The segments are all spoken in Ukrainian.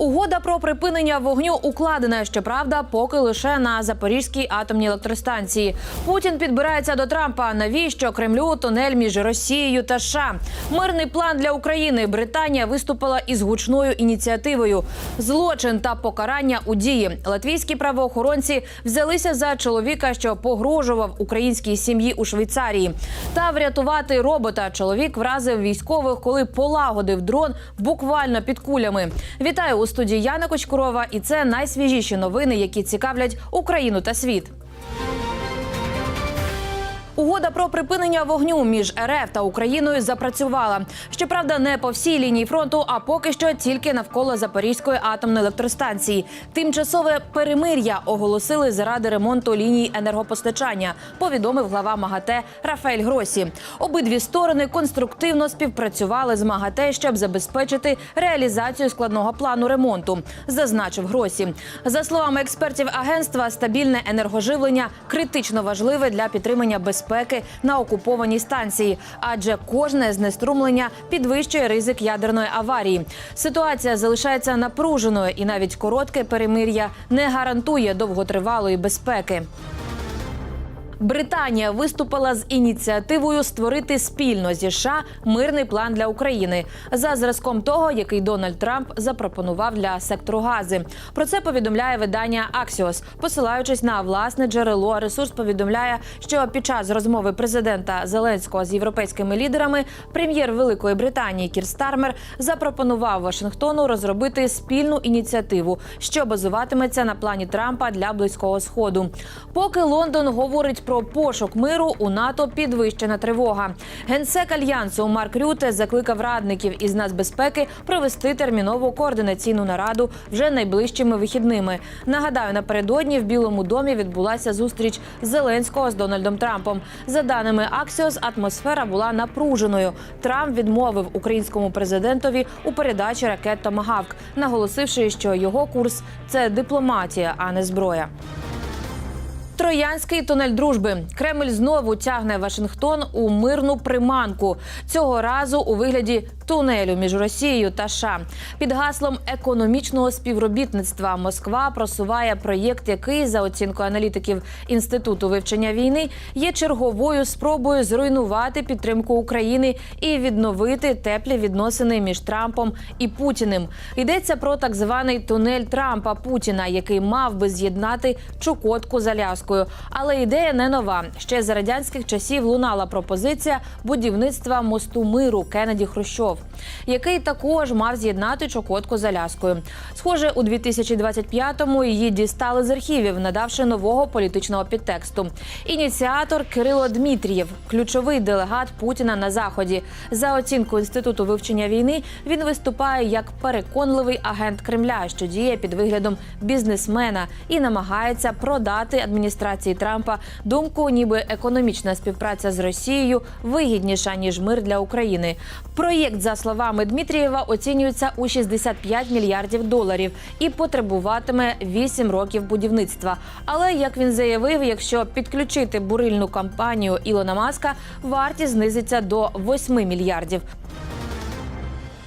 Угода про припинення вогню укладена, щоправда, поки лише на Запорізькій атомній електростанції. Путін підбирається до Трампа. Навіщо Кремлю тунель між Росією та США? Мирний план для України. Британія виступила із гучною ініціативою. Злочин та покарання у дії. Латвійські правоохоронці взялися за чоловіка, що погрожував українській сім'ї у Швейцарії. Та врятувати робота. Чоловік вразив військових, коли полагодив дрон буквально під кулями. Вітаю у студії Яна Кочкурова, і це найсвіжіші новини, які цікавлять Україну та світ. Угода про припинення вогню між РФ та Україною запрацювала. Щоправда, не по всій лінії фронту, а поки що тільки навколо Запорізької атомної електростанції. Тимчасове перемир'я оголосили заради ремонту ліній енергопостачання. Повідомив глава МАГАТЕ Рафаель Гросі. Обидві сторони конструктивно співпрацювали з МАГАТЕ, щоб забезпечити реалізацію складного плану ремонту. Зазначив Гросі. За словами експертів агентства, стабільне енергоживлення критично важливе для підтримання безпеки на окупованій станції, адже кожне знеструмлення підвищує ризик ядерної аварії. Ситуація залишається напруженою, і навіть коротке перемир'я не гарантує довготривалої безпеки. Британія виступила з ініціативою створити спільно зі США мирний план для України за зразком того, який Дональд Трамп запропонував для сектору Гази. Про це повідомляє видання Axios, посилаючись на власне джерело. Ресурс повідомляє, що під час розмови президента Зеленського з європейськими лідерами прем'єр Великої Британії Кір Стармер запропонував Вашингтону розробити спільну ініціативу, що базуватиметься на плані Трампа для близького сходу. Поки Лондон говорить про пошук миру, у НАТО підвищена тривога. Генсек альянсу Марк Рюте закликав радників із нацбезпеки провести термінову координаційну нараду вже найближчими вихідними. Нагадаю, напередодні в Білому домі відбулася зустріч Зеленського з Дональдом Трампом. За даними Axios, атмосфера була напруженою. Трамп відмовив українському президентові у передачі ракет Томагавк, наголосивши, що його курс це дипломатія, а не зброя. Троянський тунель дружби. Кремль знову тягне Вашингтон у мирну приманку. Цього разу у вигляді тунелю між Росією та США. Під гаслом економічного співробітництва Москва просуває проєкт, який за оцінкою аналітиків інституту вивчення війни є черговою спробою зруйнувати підтримку України і відновити теплі відносини між Трампом і Путіним. Йдеться про так званий тунель Трампа Путіна, який мав би з'єднати Чукотку з Аляскою. Але ідея не нова. Ще за радянських часів лунала пропозиція будівництва мосту миру Кеннеді Хрущов, який також мав з'єднати Чукотку з Аляскою. Схоже, у 2025-му її дістали з архівів, надавши нового політичного підтексту. Ініціатор Кирило Дмитрієв, ключовий делегат Путіна на заході. За оцінкою інституту вивчення війни, він виступає як переконливий агент Кремля, що діє під виглядом бізнесмена і намагається продати адміністрації Трампа думку, ніби економічна співпраця з Росією вигідніша ніж мир для України. Проєкт, за словами Дмитрієва, оцінюється у 65 мільярдів доларів і потребуватиме 8 років будівництва. Але як він заявив, якщо підключити бурильну кампанію Ілона Маска, вартість знизиться до 8 мільярдів.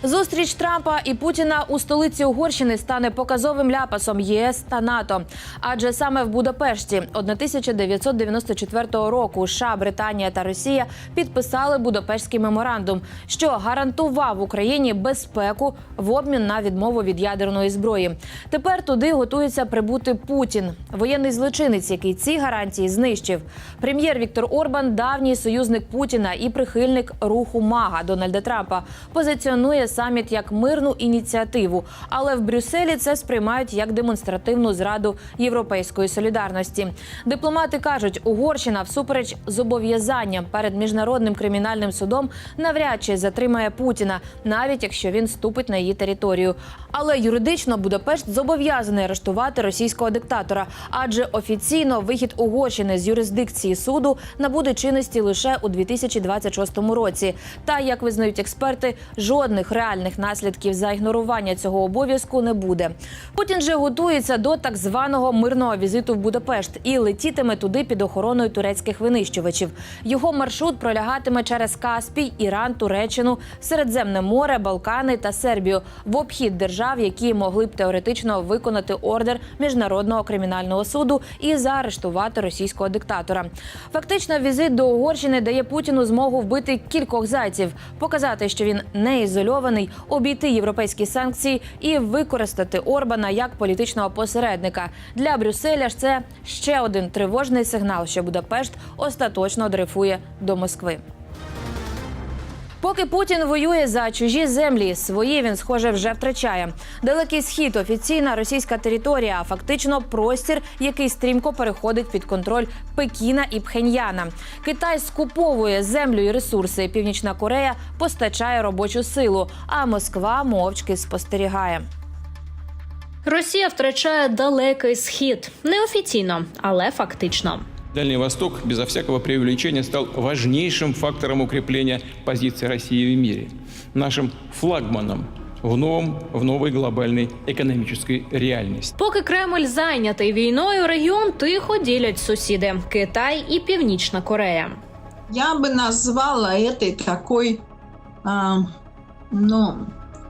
Зустріч Трампа і Путіна у столиці Угорщини стане показовим ляпасом ЄС та НАТО. Адже саме в Будапешті 1994 року США, Британія та Росія підписали Будапештський меморандум, що гарантував Україні безпеку в обмін на відмову від ядерної зброї. Тепер туди готується прибути Путін, воєнний злочинець, який ці гарантії знищив. Прем'єр Віктор Орбан, давній союзник Путіна і прихильник руху Мага Дональда Трампа, позиціонує саміт як мирну ініціативу, але в Брюсселі це сприймають як демонстративну зраду європейської солідарності. Дипломати кажуть, Угорщина, всупереч зобов'язанням перед міжнародним кримінальним судом, навряд чи затримає Путіна, навіть якщо він ступить на її територію. Але юридично Будапешт зобов'язаний арештувати російського диктатора, адже офіційно вихід Угорщини з юрисдикції суду набуде чинності лише у 2026 році. Та як визнають експерти, жодних реальних реальних наслідків за ігнорування цього обов'язку не буде. Путін же готується до так званого мирного візиту в Будапешт і летітиме туди під охороною турецьких винищувачів. Його маршрут пролягатиме через Каспій, Іран, Туреччину, Середземне море, Балкани та Сербію в обхід держав, які могли б теоретично виконати ордер міжнародного кримінального суду і заарештувати російського диктатора. Фактично, візит до Угорщини дає Путіну змогу вбити кількох зайців, показати, що він не ізольований, обійти європейські санкції і використати Орбана як політичного посередника. Для Брюсселя ж це ще один тривожний сигнал, що Будапешт остаточно дрейфує до Москви. Поки Путін воює за чужі землі, свої він, схоже, вже втрачає. Далекий схід офіційна російська територія, а фактично простір, який стрімко переходить під контроль Пекіна і Пхеньяна. Китай скуповує землю і ресурси. Північна Корея постачає робочу силу, а Москва мовчки спостерігає. Росія втрачає далекий схід неофіційно, але фактично. Дальний Восток, безо всякого преувеличения, стал важнейшим фактором укрепления позиции России в мире, нашим флагманом в новом, в новой глобальной экономической реальности. Поки Кремль зайнятий війною, регіон тихо ділять сусіди Китай і Північна Корея. Я бы назвала этой такой, а, ну,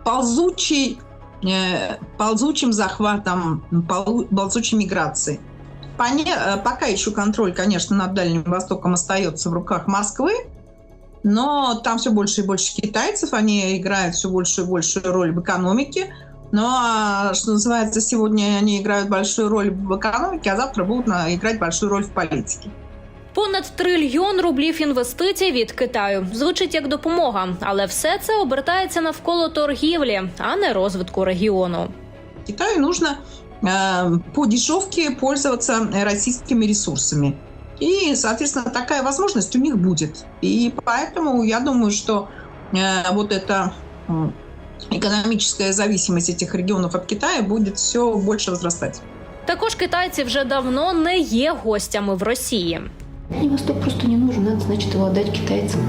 ползучей, э, ползучим захватом, полу- ползучей миграции. Поне- э, пока еще контроль, конечно, над Дальним Востоком остается в руках Москвы, но там все больше и больше китайцев, они играют все большую и большую роль в экономике. Ну, а, что называется, сегодня они играют большую роль в экономике, а завтра будут на- играть большую роль в политике. Понад трильйон рублів інвестицій від Китаю звучить як допомога, але все це обертається навколо торгівлі, а не розвитку регіону. Китаю нужно э, по дешевке пользоваться э, российскими ресурсами. И, соответственно, такая возможность у них будет. И поэтому я думаю, что э, вот эта м, экономическая зависимость этих регионов от Китая будет все больше возрастать. Також китайці вже давно не є гостями в Росії. Дальний Восток просто не нужен, надо, значит, его отдать китайцам.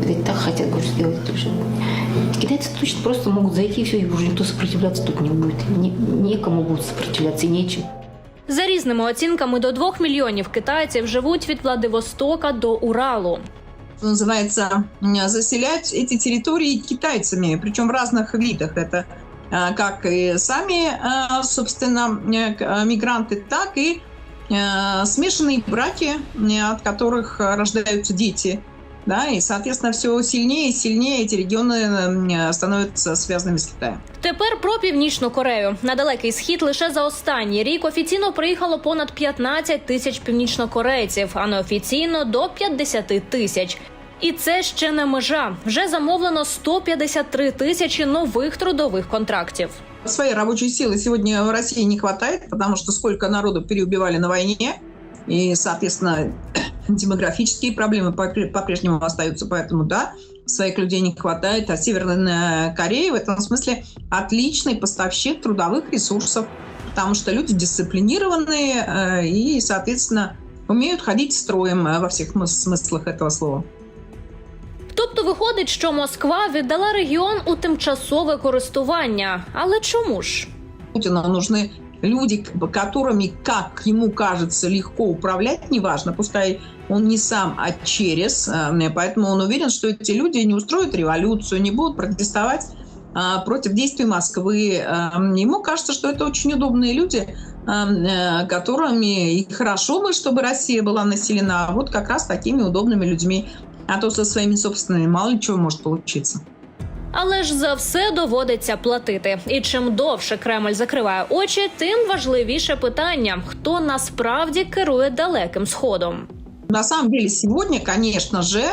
Видать, так хотят, говорю, сделать это уже. Китайцы точно просто могут зайти, и все, и уже никто сопротивляться тут не будет. Не- некому будет сопротивляться, и нечем. За різними оцінками до двох мільйонів китайців живуть від Владивостока до Уралу. Что называется, м, заселять эти территории китайцами, причем в разных видах. Это э, как и сами, э, собственно, э, к- э, мигранты, так и э, смешанные браки, э, от которых э, рождаются дети. Да, и, соответственно, все сильнее и сильнее эти регионы э, становятся связанными с Китаем. Тепер про північну Корею. На далекий схід лише за останній рік офіційно приїхало понад 15 тисяч північнокорейців, а неофіційно до 50 тисяч. І це ще не межа. Вже замовлено 153 тисячі нових трудових контрактів. Своей рабочей силы сегодня в России не хватает, потому что сколько народу переубивали на войне, и, соответственно, демографические проблемы попре- по-прежнему остаются, поэтому, да, своих людей не хватает, а Северная Корея в этом смысле отличный поставщик трудовых ресурсов, потому что люди дисциплинированные э, и, соответственно, умеют ходить строем э, во всех мыс- смыслах этого слова. Тобто виходить, що Москва віддала регіон у тимчасове користування. Але чому ж? Путину нужны люди, которыми, как ему кажется, легко управлять, неважно, пускай он не сам, а через. э, Поэтому он уверен, что эти люди не устроят революцию, не будут протестовать а, против действий Москвы. Э, Ему кажется, что это очень удобные люди, э, которыми и хорошо бы, чтобы Россия была населена вот как раз такими удобными людьми. А то со своими собственными мало ли чего может получиться. Але ж за все доводиться платити. І чим довше Кремль закриває очі, тим важливіше питання: хто насправді керує далеким сходом. На самом деле сегодня, конечно же,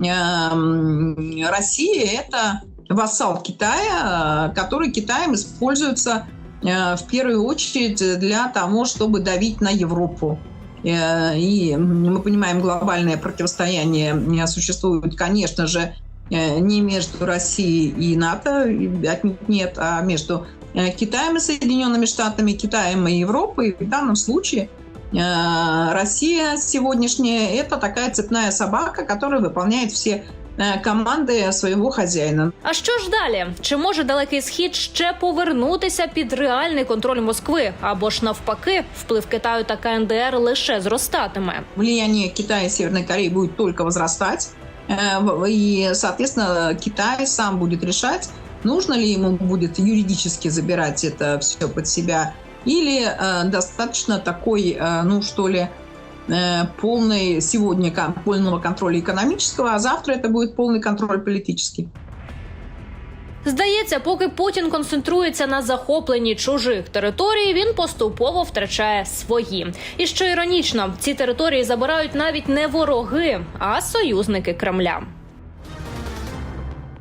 эм, Россия это вассал Китая, э, который Китаем используется э, в первую очередь для того, чтобы давить на Европу. Э, И мы понимаем, глобальное противостояние э, существует, конечно же, э, не между Россией и НАТО, и отнюдь нет, а между э, Китаем и Соединенными Штатами, Китаем и Европой. И в данном случае э, Россия сегодняшняя – это такая цепная собака, которая выполняет все э, командой своего хозяина. А що ж далі? Чи може далекий схід ще повернутися під реальний контроль Москви? Або ж навпаки, вплив Китаю та КНДР лише зростатиме? Влияние Китая и Северной Кореи будет только возрастать. Э, И, соответственно, Китай сам будет решать, нужно ли ему будет юридически забирать это все под себя, или э, достаточно такой, э, ну что ли, э, полный сегодня кон- полного контроля экономического, а завтра это будет полный контроль политический. Здається, поки Путін концентрується на захопленні чужих територій, він поступово втрачає свої. І що іронічно, ці території забирають навіть не вороги, а союзники Кремля.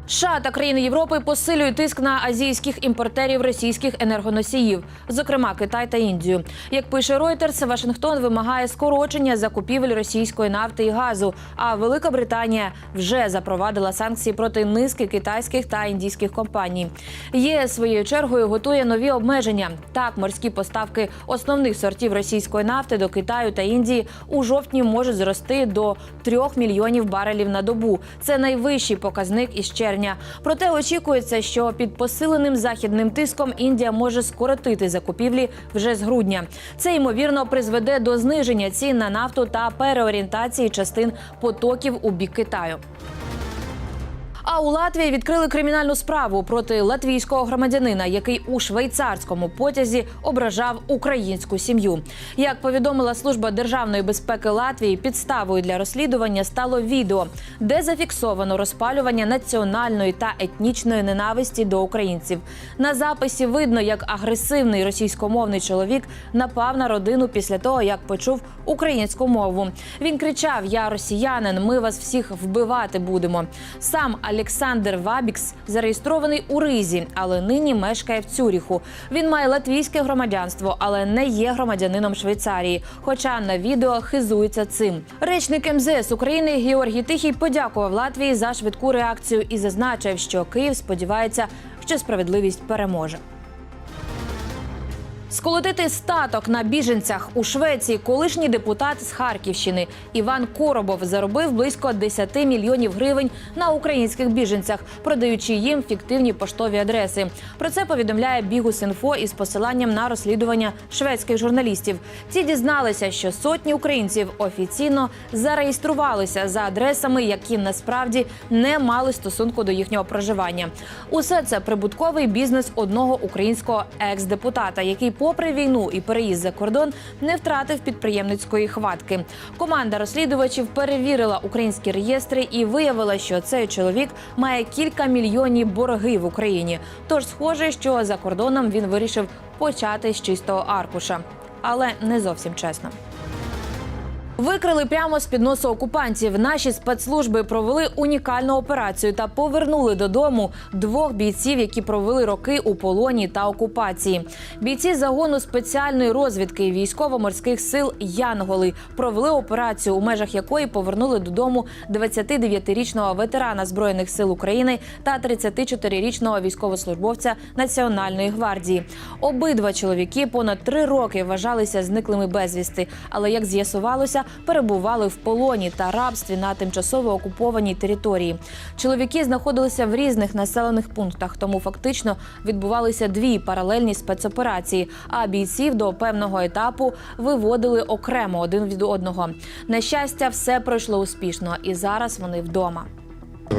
США та країни Європи посилюють тиск на азійських імпортерів російських енергоносіїв, зокрема Китай та Індію. Як пише Reuters, Вашингтон вимагає скорочення закупівель російської нафти і газу. А Велика Британія вже запровадила санкції проти низки китайських та індійських компаній. ЄС своєю чергою готує нові обмеження. Так, морські поставки основних сортів російської нафти до Китаю та Індії у жовтні можуть зрости до 3 мільйонів барелів на добу. Це найвищий показник із червня. Проте очікується, що під посиленим західним тиском Індія може скоротити закупівлі вже з грудня. Це ймовірно призведе до зниження цін на нафту та переорієнтації частин потоків у бік Китаю. А у Латвії відкрили кримінальну справу проти латвійського громадянина, який у швейцарському потязі ображав українську сім'ю. Як повідомила служба державної безпеки Латвії, підставою для розслідування стало відео, де зафіксовано розпалювання національної та етнічної ненависті до українців. На записі видно, як агресивний російськомовний чоловік напав на родину після того, як почув українську мову. Він кричав: Я росіянин, ми вас всіх вбивати будемо. Сам Олександр Вабікс зареєстрований у Ризі, але нині мешкає в Цюріху. Він має латвійське громадянство, але не є громадянином Швейцарії. Хоча на відео хизується цим. Речник МЗС України Георгій Тихій подякував Латвії за швидку реакцію і зазначив, що Київ сподівається, що справедливість переможе. Сколотити статок на біженцях у Швеції колишній депутат з Харківщини Іван Коробов заробив близько 10 мільйонів гривень на українських біженцях, продаючи їм фіктивні поштові адреси. Про це повідомляє Бігус.Інфо із посиланням на розслідування шведських журналістів. Ті дізналися, що сотні українців офіційно зареєструвалися за адресами, які насправді не мали стосунку до їхнього проживання. Усе це прибутковий бізнес одного українського екс-депутата, який, попри війну і переїзд за кордон, не втратив підприємницької хватки. Команда розслідувачів перевірила українські реєстри і виявила, що цей чоловік має кілька мільйонів борги в Україні. Тож схоже, що за кордоном він вирішив почати з чистого аркуша, але не зовсім чесно. Викрили прямо з під носу окупантів. Наші спецслужби провели унікальну операцію та повернули додому двох бійців, які провели роки у полоні та окупації. Бійці загону спеціальної розвідки військово-морських сил Янголи провели операцію, у межах якої повернули додому 29-річного ветерана збройних сил України та 34-річного військовослужбовця Національної гвардії. Обидва чоловіки понад три роки вважалися зниклими безвісти, але як з'ясувалося, перебували в полоні та рабстві на тимчасово окупованій території. Чоловіки знаходилися в різних населених пунктах, тому фактично відбувалися дві паралельні спецоперації. А бійців до певного етапу виводили окремо один від одного. На щастя, все пройшло успішно, і зараз вони вдома.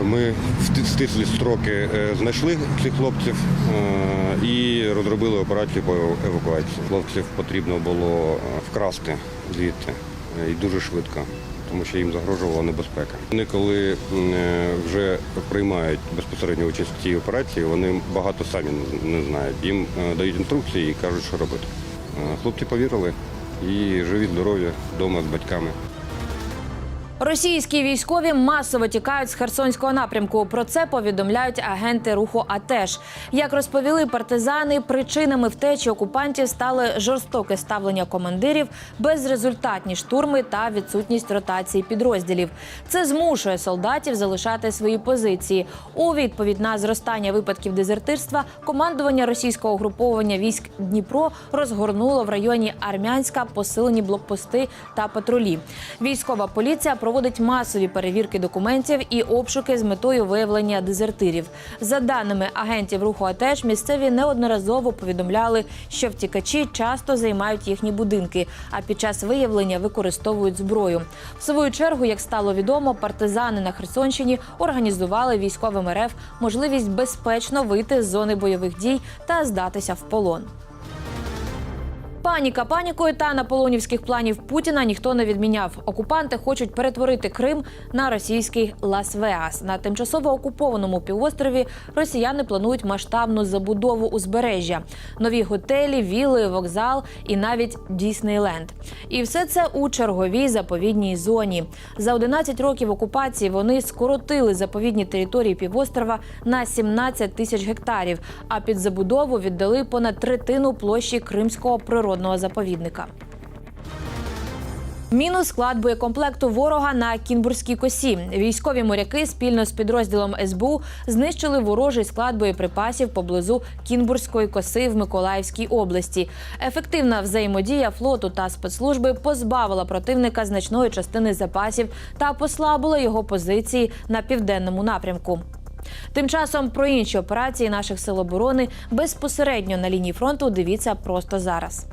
Ми в стислі строки е, знайшли цих хлопців е, і розробили операцію по евакуації. Хлопців потрібно було е, вкрасти звідти і дуже швидко, тому що їм загрожувала небезпека. Вони коли е, вже приймають безпосередню участь в цій операції, вони багато самі не- знають. Їм е, дають інструкції і кажуть, що робити. Е, Хлопці повірили і живі, здорові вдома з батьками. Російські військові масово тікають з Херсонського напрямку. Про це повідомляють агенти руху АТЕШ. Як розповіли партизани, причинами втечі окупантів стали жорстоке ставлення командирів, безрезультатні штурми та відсутність ротації підрозділів. Це змушує солдатів залишати свої позиції. У відповідь на зростання випадків дезертирства командування російського угруповання військ Дніпро розгорнуло в районі Армянська посилені блокпости та патрулі. Військова поліція проводить масові перевірки документів і обшуки з метою виявлення дезертирів. За даними агентів руху АТЕШ, місцеві неодноразово повідомляли, що втікачі часто займають їхні будинки, а під час виявлення використовують зброю. В свою чергу, як стало відомо, партизани на Херсонщині організували військовим РФ можливість безпечно вийти з зони бойових дій та здатися в полон. Паніка панікою та наполонівських планів Путіна ніхто не відміняв. Окупанти хочуть перетворити Крим на російський Лас-Вегас. На тимчасово окупованому півострові росіяни планують масштабну забудову узбережжя, нові готелі, віли, вокзал і навіть Діснейленд. І все це у черговій заповідній зоні. За 11 років окупації вони скоротили заповідні території півострова на 17 тисяч гектарів. А під забудову віддали понад третину площі Кримського природного заповідника. Мінус склад боєкомплекту ворога на Кінбурзькій косі. Військові моряки спільно з підрозділом СБУ знищили ворожий склад боєприпасів поблизу Кінбурзької коси в Миколаївській області. Ефективна взаємодія флоту та спецслужби позбавила противника значної частини запасів та послабила його позиції на південному напрямку. Тим часом про інші операції наших сил оборони безпосередньо на лінії фронту дивіться просто зараз.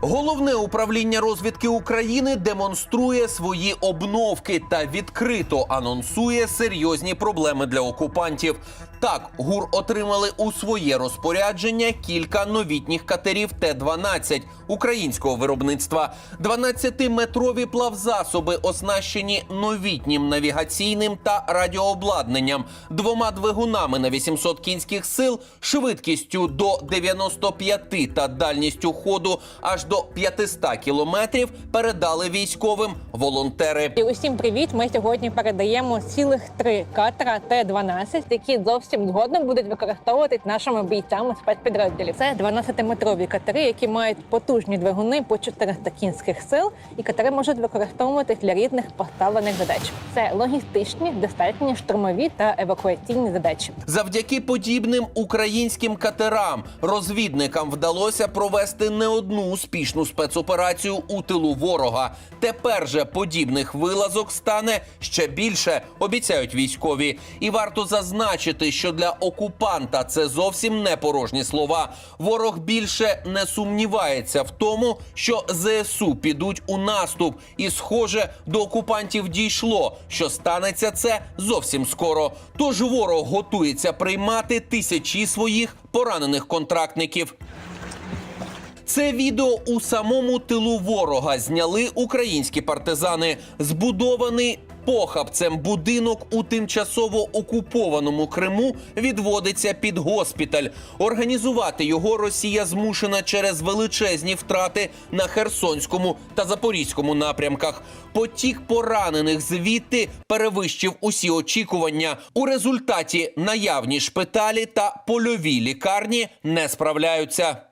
Головне управління розвідки України демонструє свої обновки та відкрито анонсує серйозні проблеми для окупантів. Так, ГУР отримали у своє розпорядження кілька новітніх катерів Т-12 українського виробництва. 12-метрові плавзасоби оснащені новітнім навігаційним та радіообладнанням, двома двигунами на 800 кінських сил, швидкістю до 95 та дальністю ходу аж до 500 кілометрів передали військовим волонтери. І Усім привіт! Ми сьогодні передаємо цілих три катера Т-12, які зовсім згодом будуть використовуватись нашими бійцями спецпідрозділів. Це 12-метрові катери, які мають потужні двигуни по 400 кінських сил, і катери можуть використовуватись для різних поставлених задач. Це логістичні, десантні, штурмові та евакуаційні задачі. Завдяки подібним українським катерам розвідникам вдалося провести не одну успішну спецоперацію у тилу ворога. Тепер же подібних вилазок стане ще більше, обіцяють військові. І варто зазначити, що для окупанта це зовсім не порожні слова. Ворог більше не сумнівається в тому, що ЗСУ підуть у наступ, і схоже, до окупантів дійшло, що станеться це зовсім скоро. Тож ворог готується приймати тисячі своїх поранених контрактників. Це відео у самому тилу ворога зняли українські партизани. Збудований похабцем будинок у тимчасово окупованому Криму відводиться під госпіталь. Організувати його Росія змушена через величезні втрати на Херсонському та Запорізькому напрямках. Потік поранених звідти перевищив усі очікування. У результаті наявні шпиталі та польові лікарні не справляються.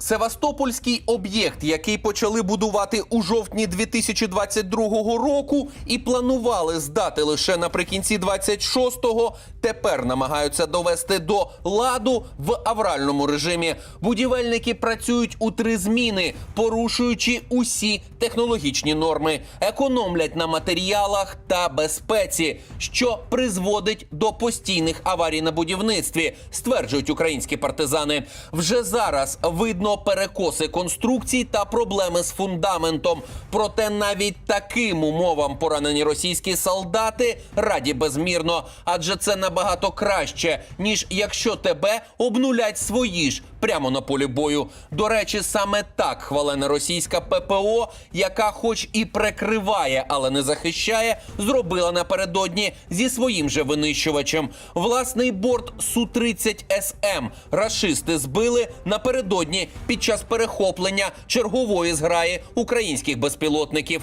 Севастопольський об'єкт, який почали будувати у жовтні 2022 року і планували здати лише наприкінці 26-го, тепер намагаються довести до ладу в авральному режимі. Будівельники працюють у три зміни, порушуючи усі технологічні норми, економлять на матеріалах та безпеці, що призводить до постійних аварій на будівництві, стверджують українські партизани. Вже зараз видно перекоси конструкцій та проблеми з фундаментом. Проте навіть таким умовам поранені російські солдати раді безмірно, адже це набагато краще, ніж якщо тебе обнулять свої ж прямо на полі бою. До речі, саме так хвалена російська ППО, яка, хоч і прикриває, але не захищає, зробила напередодні зі своїм же винищувачем. Власний борт су 30 СМ рашисти збили напередодні під час перехоплення чергової зграї українських безпілотників.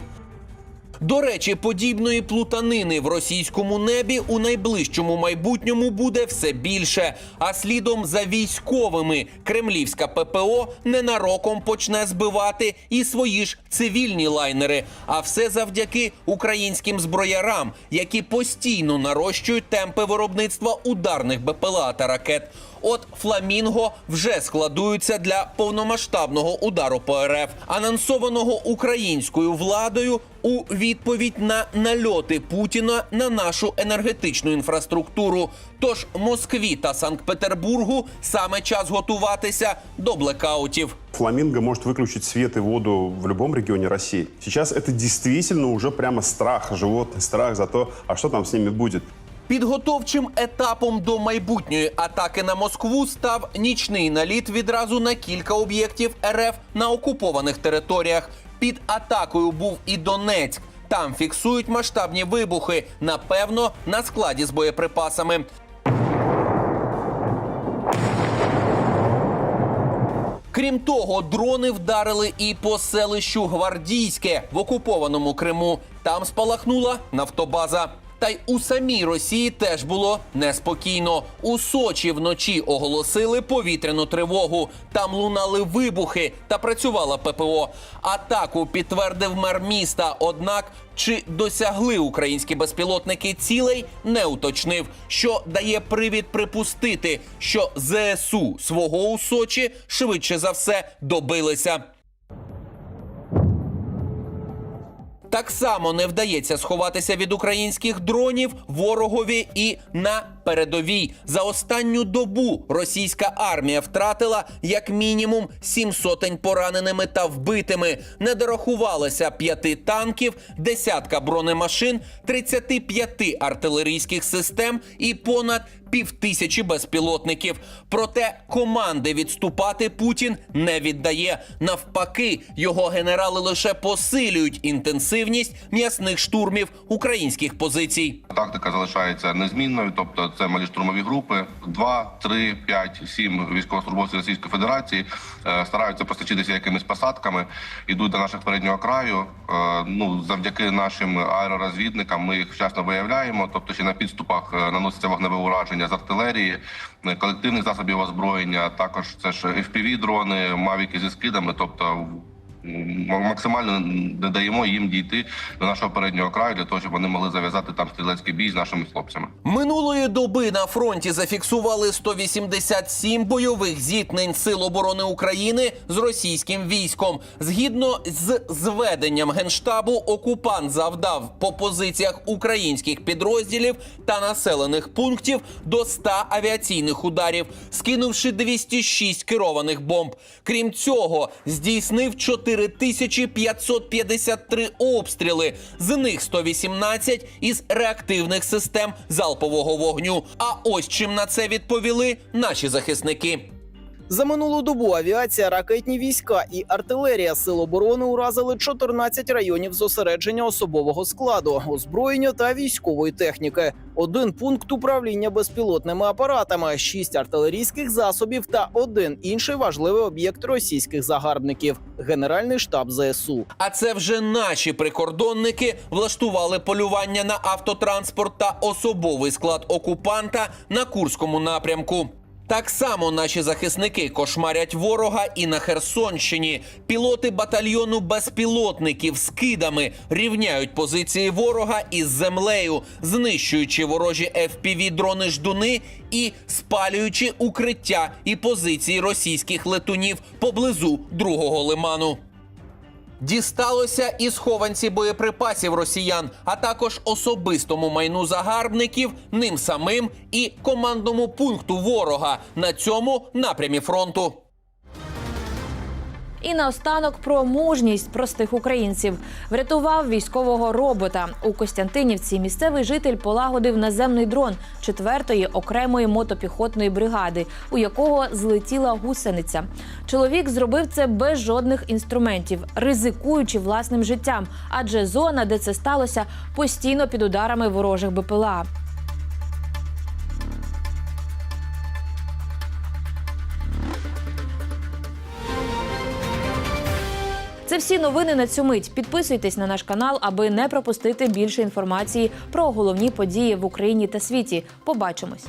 До речі, подібної плутанини в російському небі у найближчому майбутньому буде все більше. А слідом за військовими кремлівська ППО ненароком почне збивати і свої ж цивільні лайнери. А все завдяки українським зброярам, які постійно нарощують темпи виробництва ударних БПЛА та ракет От Фламінго вже складуються для повномасштабного удару по РФ, анонсованого українською владою у відповідь на нальоти Путіна на нашу енергетичну інфраструктуру. Тож Москві та Санкт-Петербургу саме час готуватися до блекаутів. Фламинго может выключить свет и воду в любом регионе России. Сейчас это действительно уже прямо страх, животный страх за то, а что там с ними будет. Підготовчим етапом до майбутньої атаки на Москву став нічний наліт відразу на кілька об'єктів РФ на окупованих територіях. Під атакою був і Донецьк. Там фіксують масштабні вибухи, напевно, на складі з боєприпасами. Крім того, дрони вдарили і по селищу Гвардійське в окупованому Криму. Там спалахнула нафтобаза. Та й у самій Росії теж було неспокійно. У Сочі вночі оголосили повітряну тривогу. Там лунали вибухи та працювала ППО. Атаку підтвердив мер міста. Однак чи досягли українські безпілотники цілей, не уточнив, що дає привід припустити, що ЗСУ свого у Сочі швидше за все добилися. Так само не вдається сховатися від українських дронів ворогові і на передовій. За останню добу російська армія втратила як мінімум сім сотень пораненими та вбитими. Не дорахувалося п'яти танків, десятка бронемашин, 35 артилерійських систем і понад півтисячі безпілотників. Проте команди відступати Путін не віддає. Навпаки, його генерали лише посилюють інтенсивність м'ясних штурмів українських позицій. Тактика залишається незмінною, тобто це малі штурмові групи, 2, 3, 5, 7 військовослужбовців Російської Федерації е, стараються постачитися якимись посадками, йдуть до наших переднього краю. Е, Ну завдяки нашим аеророзвідникам ми їх вчасно виявляємо. Тобто, ще на підступах е, наноситься вогневе ураження з артилерії, колективних засобів озброєння. Також це ж fpv дрони, мавіки зі скидами. Тобто максимально не даємо їм дійти до нашого переднього краю для того, щоб вони могли зав'язати там стрілецький бій з нашими хлопцями. Минулої доби на фронті зафіксували 187 бойових зіткнень Сил оборони України з російським військом. Згідно з зведенням генштабу, окупант завдав по позиціях українських підрозділів та населених пунктів до 100 авіаційних ударів, скинувши 206 керованих бомб. Крім цього, здійснив 4553 обстріли, з них 118 із реактивних систем залпового вогню. А ось чим на це відповіли наші захисники. За минулу добу авіація, ракетні війська і артилерія сил оборони уразили 14 районів зосередження особового складу, озброєння та військової техніки, один пункт управління безпілотними апаратами, шість артилерійських засобів та один інший важливий об'єкт російських загарбників Генеральний штаб ЗСУ. А це вже наші прикордонники влаштували полювання на автотранспорт та особовий склад окупанта на Курському напрямку. Так само наші захисники кошмарять ворога і на Херсонщині. Пілоти батальйону безпілотників з кидами рівняють позиції ворога із землею, знищуючи ворожі fpv дрони ждуни і спалюючи укриття і позиції російських летунів поблизу другого лиману. Дісталося і схованці боєприпасів росіян, а також особистому майну загарбників, ним самим і командному пункту ворога на цьому напрямі фронту. І наостанок про мужність простих українців врятував військового робота у Костянтинівці. Місцевий житель полагодив наземний дрон 4-ї окремої мотопіхотної бригади, у якого злетіла гусениця. Чоловік зробив це без жодних інструментів, ризикуючи власним життям, адже зона, де це сталося, постійно під ударами ворожих БПЛА. Це всі новини на цю мить. Підписуйтесь на наш канал, аби не пропустити більше інформації про головні події в Україні та світі. Побачимось.